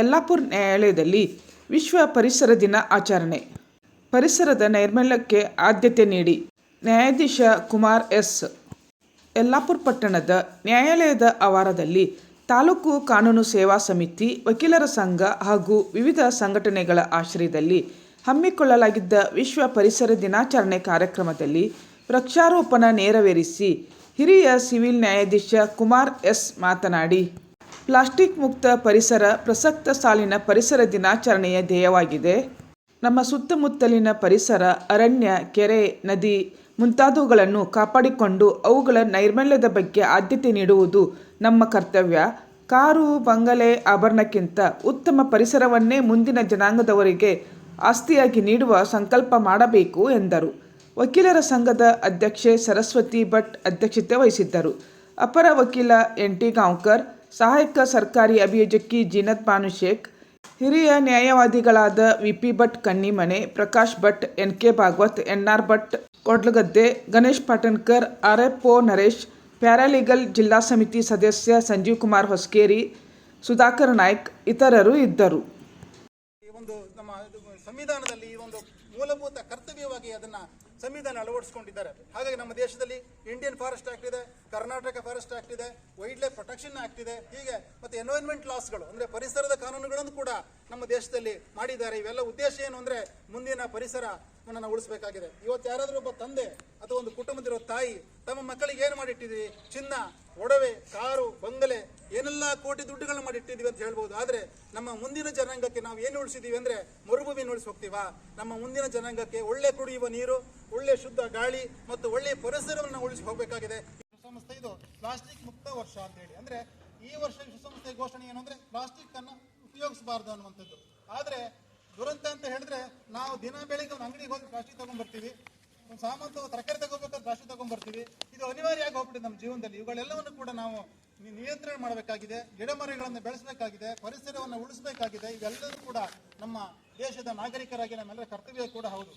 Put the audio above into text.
ಯಲ್ಲಾಪುರ ನ್ಯಾಯಾಲಯದಲ್ಲಿ ವಿಶ್ವ ಪರಿಸರ ದಿನ ಆಚರಣೆ. ಪರಿಸರದ ನೈರ್ಮಲ್ಯಕ್ಕೆ ಆದ್ಯತೆ ನೀಡಿ. ನ್ಯಾಯಾಧೀಶ ಕುಮಾರ್ ಎಸ್. ಯಲ್ಲಾಪುರ್ ಪಟ್ಟಣದ ನ್ಯಾಯಾಲಯದ ಆವಾರದಲ್ಲಿ ತಾಲೂಕು ಕಾನೂನು ಸೇವಾ ಸಮಿತಿ, ವಕೀಲರ ಸಂಘ ಹಾಗೂ ವಿವಿಧ ಸಂಘಟನೆಗಳ ಆಶ್ರಯದಲ್ಲಿ ಹಮ್ಮಿಕೊಳ್ಳಲಾಗಿದ್ದ ವಿಶ್ವ ಪರಿಸರ ದಿನಾಚರಣೆ ಕಾರ್ಯಕ್ರಮದಲ್ಲಿ ವೃಕ್ಷಾರೋಪಣ ನೆರವೇರಿಸಿ ಹಿರಿಯ ಸಿವಿಲ್ ನ್ಯಾಯಾಧೀಶ ಕುಮಾರ್ ಎಸ್ ಮಾತನಾಡಿ ಪ್ಲಾಸ್ಟಿಕ್ ಮುಕ್ತ ಪರಿಸರ, ಪ್ರಸಕ್ತ ಸಾಲಿನ ಪರಿಸರ ದಿನಾಚರಣೆಯ ಧ್ಯೇಯವಾಗಿದೆ. ನಮ್ಮ ಸುತ್ತಮುತ್ತಲಿನ ಪರಿಸರ, ಅರಣ್ಯ, ಕೆರೆ, ನದಿ ಮುಂತಾದವುಗಳನ್ನು ಕಾಪಾಡಿಕೊಂಡು ಅವುಗಳ ನೈರ್ಮಲ್ಯದ ಬಗ್ಗೆ ಆದ್ಯತೆ ನೀಡುವುದು ನಮ್ಮ ಕರ್ತವ್ಯ. ಕಾರು, ಬಂಗಲೆ, ಆಭರಣಕ್ಕಿಂತ ಉತ್ತಮ ಪರಿಸರವನ್ನೇ ಮುಂದಿನ ಜನಾಂಗದವರಿಗೆ ಆಸ್ತಿಯಾಗಿ ನೀಡುವ ಸಂಕಲ್ಪ ಮಾಡಬೇಕು ಎಂದರು. ವಕೀಲರ ಸಂಘದ ಅಧ್ಯಕ್ಷೆ ಸರಸ್ವತಿ ಭಟ್ ಅಧ್ಯಕ್ಷತೆ ವಹಿಸಿದ್ದರು. ಅಪರ ವಕೀಲ ಎನ್ ಟಿ ಗಾಂವ್ಕರ್ ಸಹಾಯಕ ಸರ್ಕಾರಿ ಅಭಿಯೋಜಕಿ ಜೀನತ್ ಪಾನುಶೇಖ್ ಹಿರಿಯ ನ್ಯಾಯವಾದಿಗಳಾದ V P Bhat Kannimane Prakash Bhat N K Bhagwat N R Bhat Kodlagadde Ganesh Patankar R F Naresh, paralegal ಜಿಲ್ಲಾ ಸಮಿತಿ ಸದಸ್ಯ ಸಂಜೀವ್ ಕುಮಾರ್ ಹೊಸ್ಕೇರಿ, ಸುಧಾಕರ್ ನಾಯ್ಕ್ ಇತರರು ಇದ್ದರು. ಒಂದು ನಮ್ಮ ಸಂವಿಧಾನದಲ್ಲಿ ಒಂದು ಮೂಲಭೂತ ಕರ್ತವ್ಯವಾಗಿ ಅದನ್ನ ಸಂವಿಧಾನ ಅಳವಡಿಸಿಕೊಂಡಿದ್ದಾರೆ. ಹಾಗಾಗಿ ನಮ್ಮ ದೇಶದಲ್ಲಿ ಇಂಡಿಯನ್ ಫಾರೆಸ್ಟ್ ಆಕ್ಟ್ ಇದೆ ಕರ್ನಾಟಕ ಫಾರೆಸ್ಟ್ ಆಕ್ಟ್ ಇದೆ ವೈಲ್ಡ್ ಲೈಫ್ ಪ್ರೊಟೆಕ್ಷನ್ ಆಕ್ಟ್ ಇದೆ, ಹೀಗೆ ಮತ್ತೆ ಎನ್ವೈರ್ಮೆಂಟ್ ಲಾಸ್ಗಳು ಅಂದ್ರೆ ಪರಿಸರದ ಕಾನೂನುಗಳನ್ನು ಕೂಡ ನಮ್ಮ ದೇಶದಲ್ಲಿ ಮಾಡಿದ್ದಾರೆ. ಇವೆಲ್ಲ ಉದ್ದೇಶ ಏನು ಅಂದ್ರೆ ಮುಂದಿನ ಪರಿಸರವನ್ನು ನಾವು ಉಳಿಸಬೇಕಾಗಿದೆ. ಇವತ್ತು ಯಾರಾದರೂ ಒಬ್ಬ ತಂದೆ ಅಥವಾ ಒಂದು ಕುಟುಂಬದಿರೋ ತಾಯಿ, ತಮ್ಮ ಮಕ್ಕಳಿಗೆ ಏನು ಮಾಡಿಟ್ಟಿದ್ವಿ ಚಿನ್ನ, ಒಡವೆ, ಕಾರು, ಬಂಗಲೆ, ಏನೆಲ್ಲ ಕೋಟಿ ದುಡ್ಡುಗಳನ್ನ ಮಾಡಿಟ್ಟಿದ್ದೀವಿ ಅಂತ ಹೇಳ್ಬೋದು. ಆದರೆ ನಮ್ಮ ಮುಂದಿನ ಜನಾಂಗಕ್ಕೆ ನಾವು ಏನು ಉಳಿಸಿದ್ದೀವಿ ಅಂದ್ರೆ ಉಳಿಸಿ ಹೋಗ್ತೀವಾ ನಮ್ಮ ಮುಂದಿನ ಜನಾಂಗಕ್ಕೆ ಒಳ್ಳೆ ಕುಡಿಯುವ ನೀರು, ಒಳ್ಳೆ ಶುದ್ಧ ಗಾಳಿ ಮತ್ತು ಒಳ್ಳೆ ಪರಿಸರವನ್ನು ಉಳಿಸಿ ಹೋಗಬೇಕಾಗಿದೆ. ವಿಶ್ವಸಂಸ್ಥೆ ಇದು ಪ್ಲಾಸ್ಟಿಕ್ ಮುಕ್ತ ವರ್ಷ ಅಂತ ಹೇಳಿ. ಅಂದ್ರೆ ಈ ವರ್ಷ ವಿಶ್ವಸಂಸ್ಥೆ ಘೋಷಣೆ ಏನು ಅಂದರೆ ಪ್ಲಾಸ್ಟಿಕ್ ಅನ್ನು ಉಪಯೋಗಿಸಬಾರ್ದು ಅನ್ನುವಂಥದ್ದು. ಆದರೆ ದುರಂತ ಅಂತ ಹೇಳಿದ್ರೆ ನಾವು ದಿನ ಬೆಳಿಗ್ಗೆ ಒಂದು ಅಂಗಡಿಗೆ ಹೋಗಿ ಪ್ಲಾಸ್ಟಿಕ್ ತಗೊಂಡ್ಬರ್ತೀವಿ. ಒಂದು ಸಾಮಾನು ತರಕಾರಿ ತಗೋಬೇಕಾದ್ರೆ ಪ್ಲಾಸ್ಟಿಕ್ ತಗೊಂಡ್ಬರ್ತೀವಿ. ಇದು ಅನಿವಾರ್ಯ ಆಗಿ ಹೋಗ್ಬಿಟ್ಟಿದೆ ನಮ್ಮ ಜೀವನದಲ್ಲಿ. ಇವುಗಳೆಲ್ಲವನ್ನು ಕೂಡ ನಾವು ನಿಯಂತ್ರಣ ಮಾಡಬೇಕಾಗಿದೆ ಗಿಡ ಮರಗಳನ್ನು ಬೆಳೆಸಬೇಕಾಗಿದೆ, ಪರಿಸರವನ್ನು ಉಳಿಸಬೇಕಾಗಿದೆ. ಇವೆಲ್ಲವೂ ಕೂಡ ನಮ್ಮ ದೇಶದ ನಾಗರಿಕರಾಗಿ ನಮ್ಮೆಲ್ಲರ ಕರ್ತವ್ಯ ಕೂಡ ಹೌದು.